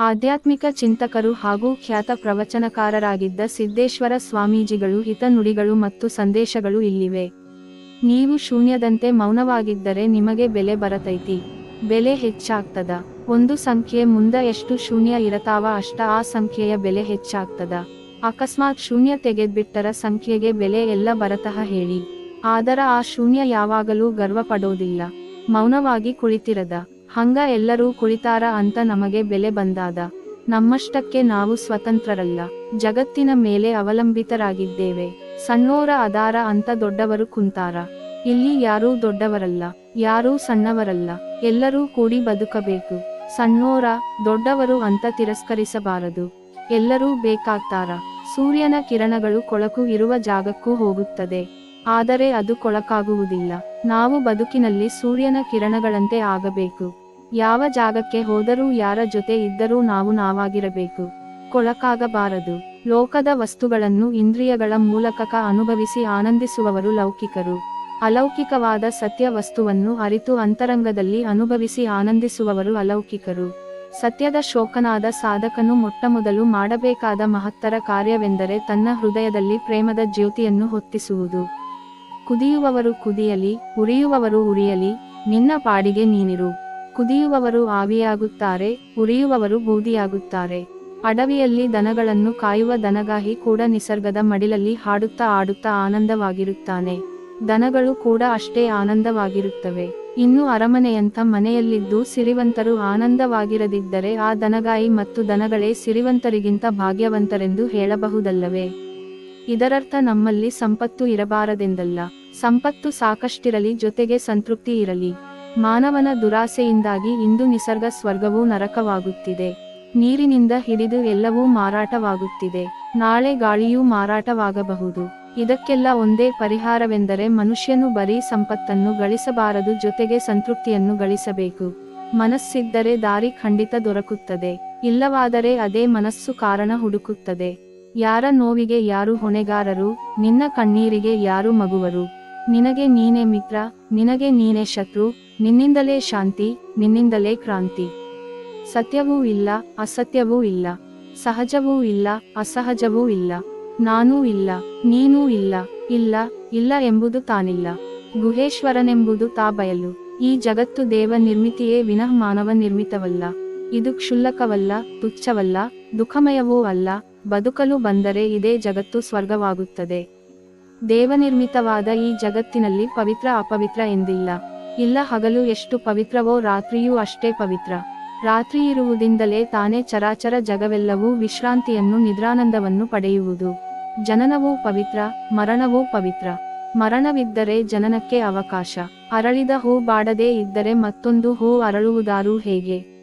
ಆಧ್ಯಾತ್ಮಿಕ ಚಿಂತಕರು ಹಾಗೂ ಖ್ಯಾತ ಪ್ರವಚನಕಾರರಾಗಿದ್ದ ಸಿದ್ದೇಶ್ವರ ಸ್ವಾಮೀಜಿಗಳು ಹಿತನುಡಿಗಳು ಮತ್ತು ಸಂದೇಶಗಳು ಇಲ್ಲಿವೆ. ನೀವು ಶೂನ್ಯದಂತೆ ಮೌನವಾಗಿದ್ದರೆ ನಿಮಗೆ ಬೆಲೆ ಬರತೈತಿ. ಬೆಲೆ ಹೆಚ್ಚಾಗ್ತದ. ಒಂದು ಸಂಖ್ಯೆ ಮುಂದ ಎಷ್ಟು ಶೂನ್ಯ ಇರತಾವ ಅಷ್ಟ ಆ ಸಂಖ್ಯೆಯ ಬೆಲೆ ಹೆಚ್ಚಾಗ್ತದ. ಅಕಸ್ಮಾತ್ ಶೂನ್ಯ ತೆಗೆದ್ಬಿಟ್ಟರ ಸಂಖ್ಯೆಗೆ ಬೆಲೆ ಎಲ್ಲ ಬರತಃ ಹೇಳಿ. ಆದರ ಆ ಶೂನ್ಯ ಯಾವಾಗಲೂ ಗರ್ವ ಮೌನವಾಗಿ ಕುಳಿತಿರದ. ಹಂಗ ಎಲ್ಲರೂ ಕುಳಿತಾರ ಅಂತ ನಮಗೆ ಬೆಲೆ ಬಂದಾದ. ನಮ್ಮಷ್ಟಕ್ಕೆ ನಾವು ಸ್ವತಂತ್ರರಲ್ಲ. ಜಗತ್ತಿನ ಮೇಲೆ ಅವಲಂಬಿತರಾಗಿದ್ದೇವೆ. ಸಣ್ಣೋರ ಅದಾರ ಅಂತ ದೊಡ್ಡವರು ಕುಂತಾರ. ಇಲ್ಲಿ ಯಾರೂ ದೊಡ್ಡವರಲ್ಲ. ಯಾರೂ ಸಣ್ಣವರಲ್ಲ. ಎಲ್ಲರೂ ಕೂಡಿ ಬದುಕಬೇಕು. ಸಣ್ಣೋರ, ದೊಡ್ಡವರು ಅಂತ ತಿರಸ್ಕರಿಸಬಾರದು. ಎಲ್ಲರೂ ಬೇಕಾಗ್ತಾರ. ಸೂರ್ಯನ ಕಿರಣಗಳು ಕೊಳಕು ಇರುವ ಜಾಗಕ್ಕೂ ಹೋಗುತ್ತದೆ. ಆದರೆ ಅದು ಕೊಳಕಾಗುವುದಿಲ್ಲ. ನಾವು ಬದುಕಿನಲ್ಲಿ ಸೂರ್ಯನ ಕಿರಣಗಳಂತೆ ಆಗಬೇಕು. ಯಾವ ಜಾಗಕ್ಕೆ ಹೋದರೂ ಯಾರ ಜೊತೆ ಇದ್ದರೂ ನಾವು ನಾವಾಗಿರಬೇಕು. ಕೊಳಕಾಗಬಾರದು. ಲೋಕದ ವಸ್ತುಗಳನ್ನು ಇಂದ್ರಿಯಗಳ ಮೂಲಕ ಅನುಭವಿಸಿ ಆನಂದಿಸುವವರು ಲೌಕಿಕರು. ಅಲೌಕಿಕವಾದ ಸತ್ಯ ವಸ್ತುವನ್ನು ಅರಿತು ಅಂತರಂಗದಲ್ಲಿ ಅನುಭವಿಸಿ ಆನಂದಿಸುವವರು ಅಲೌಕಿಕರು. ಸತ್ಯದ ಶೋಕನಾದ ಸಾಧಕನು ಮೊಟ್ಟಮೊದಲು ಮಾಡಬೇಕಾದ ಮಹತ್ತರ ಕಾರ್ಯವೆಂದರೆ ತನ್ನ ಹೃದಯದಲ್ಲಿ ಪ್ರೇಮದ ಜ್ಯೋತಿಯನ್ನು ಹೊತ್ತಿಸುವುದು. ಕುದಿಯುವವರು ಕುದಿಯಲಿ, ಉರಿಯುವವರು ಉರಿಯಲಿ, ನಿನ್ನ ಪಾಡಿಗೆ ನೀನಿರು. ಕುದಿಯುವವರು ಆವಿಯಾಗುತ್ತಾರೆ, ಉರಿಯುವವರು ಬೂದಿಯಾಗುತ್ತಾರೆ. ಅಡವಿಯಲ್ಲಿ ದನಗಳನ್ನು ಕಾಯುವ ದನಗಾಹಿ ಕೂಡ ನಿಸರ್ಗದ ಮಡಿಲಲ್ಲಿ ಹಾಡುತ್ತಾ ಆಡುತ್ತಾ ಆನಂದವಾಗಿರುತ್ತಾನೆ. ದನಗಳು ಕೂಡ ಅಷ್ಟೇ ಆನಂದವಾಗಿರುತ್ತವೆ. ಇನ್ನು ಅರಮನೆಯಂಥ ಮನೆಯಲ್ಲಿದ್ದು ಸಿರಿವಂತರು ಆನಂದವಾಗಿರದಿದ್ದರೆ ಆ ದನಗಾಯಿ ಮತ್ತು ದನಗಳೇ ಸಿರಿವಂತರಿಗಿಂತ ಭಾಗ್ಯವಂತರೆಂದು ಹೇಳಬಹುದಲ್ಲವೇ? ಇದರರ್ಥ ನಮ್ಮಲ್ಲಿ ಸಂಪತ್ತು ಇರಬಾರದೆಂದಲ್ಲ, ಸಂಪತ್ತು ಸಾಕಷ್ಟಿರಲಿ ಜೊತೆಗೆ ಸಂತೃಪ್ತಿ ಇರಲಿ. ಮಾನವನ ದುರಾಸೆಯಿಂದಾಗಿ ಇಂದು ನಿಸರ್ಗ ಸ್ವರ್ಗವೂ ನರಕವಾಗುತ್ತಿದೆ. ನೀರಿನಿಂದ ಹಿಡಿದು ಎಲ್ಲವೂ ಮಾರಾಟವಾಗುತ್ತಿದೆ. ನಾಳೆ ಗಾಳಿಯೂ ಮಾರಾಟವಾಗಬಹುದು. ಇದಕ್ಕೆಲ್ಲ ಒಂದೇ ಪರಿಹಾರವೆಂದರೆ ಮನುಷ್ಯನು ಬರೀ ಸಂಪತ್ತನ್ನು ಗಳಿಸಬಾರದು ಜೊತೆಗೆ ಸಂತೃಪ್ತಿಯನ್ನು ಗಳಿಸಬೇಕು. ಮನಸ್ಸಿದ್ದರೆ ದಾರಿ ಖಂಡಿತ ದೊರಕುತ್ತದೆ. ಇಲ್ಲವಾದರೆ ಅದೇ ಮನಸ್ಸು ಕಾರಣ ಹುಡುಕುತ್ತದೆ. ಯಾರ ನೋವಿಗೆ ಯಾರು ಹೊಣೆಗಾರರು, ನಿನ್ನ ಕಣ್ಣೀರಿಗೆ ಯಾರು ಮಗುವರು? ನಿನಗೆ ನೀನೇ ಮಿತ್ರ, ನಿನಗೆ ನೀನೇ ಶತ್ರು, ನಿನ್ನಿಂದಲೇ ಶಾಂತಿ, ನಿನ್ನಿಂದಲೇ ಕ್ರಾಂತಿ. ಸತ್ಯವೂ ಇಲ್ಲ, ಅಸತ್ಯವೂ ಇಲ್ಲ. ಸಹಜವೂ ಇಲ್ಲ, ಅಸಹಜವೂ ಇಲ್ಲ. ನಾನೂ ಇಲ್ಲ, ನೀನೂ ಇಲ್ಲ ಇಲ್ಲ ಇಲ್ಲ ಎಂಬುದು ತಾನಿಲ್ಲ. ಗುಹೇಶ್ವರನೆಂಬುದು ತಾ ಬಯಲು ಈ ಜಗತ್ತು ದೇವ ನಿರ್ಮಿತಿಯೇ ವಿನಃ ಮಾನವ ನಿರ್ಮಿತವಲ್ಲ ಇದು ಕ್ಷುಲ್ಲಕವಲ್ಲ, ತುಚ್ಛವಲ್ಲ, ದುಃಖಮಯವೂ ಅಲ್ಲ, ಬದುಕಲು ಬಂದರೆ ಇದೇ ಜಗತ್ತು ಸ್ವರ್ಗವಾಗುತ್ತದೆ. ದೇವನಿರ್ಮಿತವಾದ ಈ ಜಗತ್ತಿನಲ್ಲಿ ಪವಿತ್ರ ಅಪವಿತ್ರ ಎಂದಿಲ್ಲ. ಇಲ್ಲ ಹಗಲು ಎಷ್ಟು ಪವಿತ್ರವೋ ರಾತ್ರಿಯೂ ಅಷ್ಟೇ ಪವಿತ್ರ. ರಾತ್ರಿ ಇರುವುದಿಂದಲೇ ತಾನೇ ಚರಾಚರ ಜಗವೆಲ್ಲವೂ ವಿಶ್ರಾಂತಿಯನ್ನು, ನಿದ್ರಾನಂದವನ್ನು ಪಡೆಯುವುದು. ಜನನವೂ ಪವಿತ್ರ, ಮರಣವೂ ಪವಿತ್ರ. ಮರಣವಿದ್ದರೆ ಜನನಕ್ಕೆ ಅವಕಾಶ. ಅರಳಿದ ಹೂ ಬಾಡದೇ ಇದ್ದರೆ ಮತ್ತೊಂದು ಹೂ ಅರಳುವುದಾರೂ ಹೇಗೆ?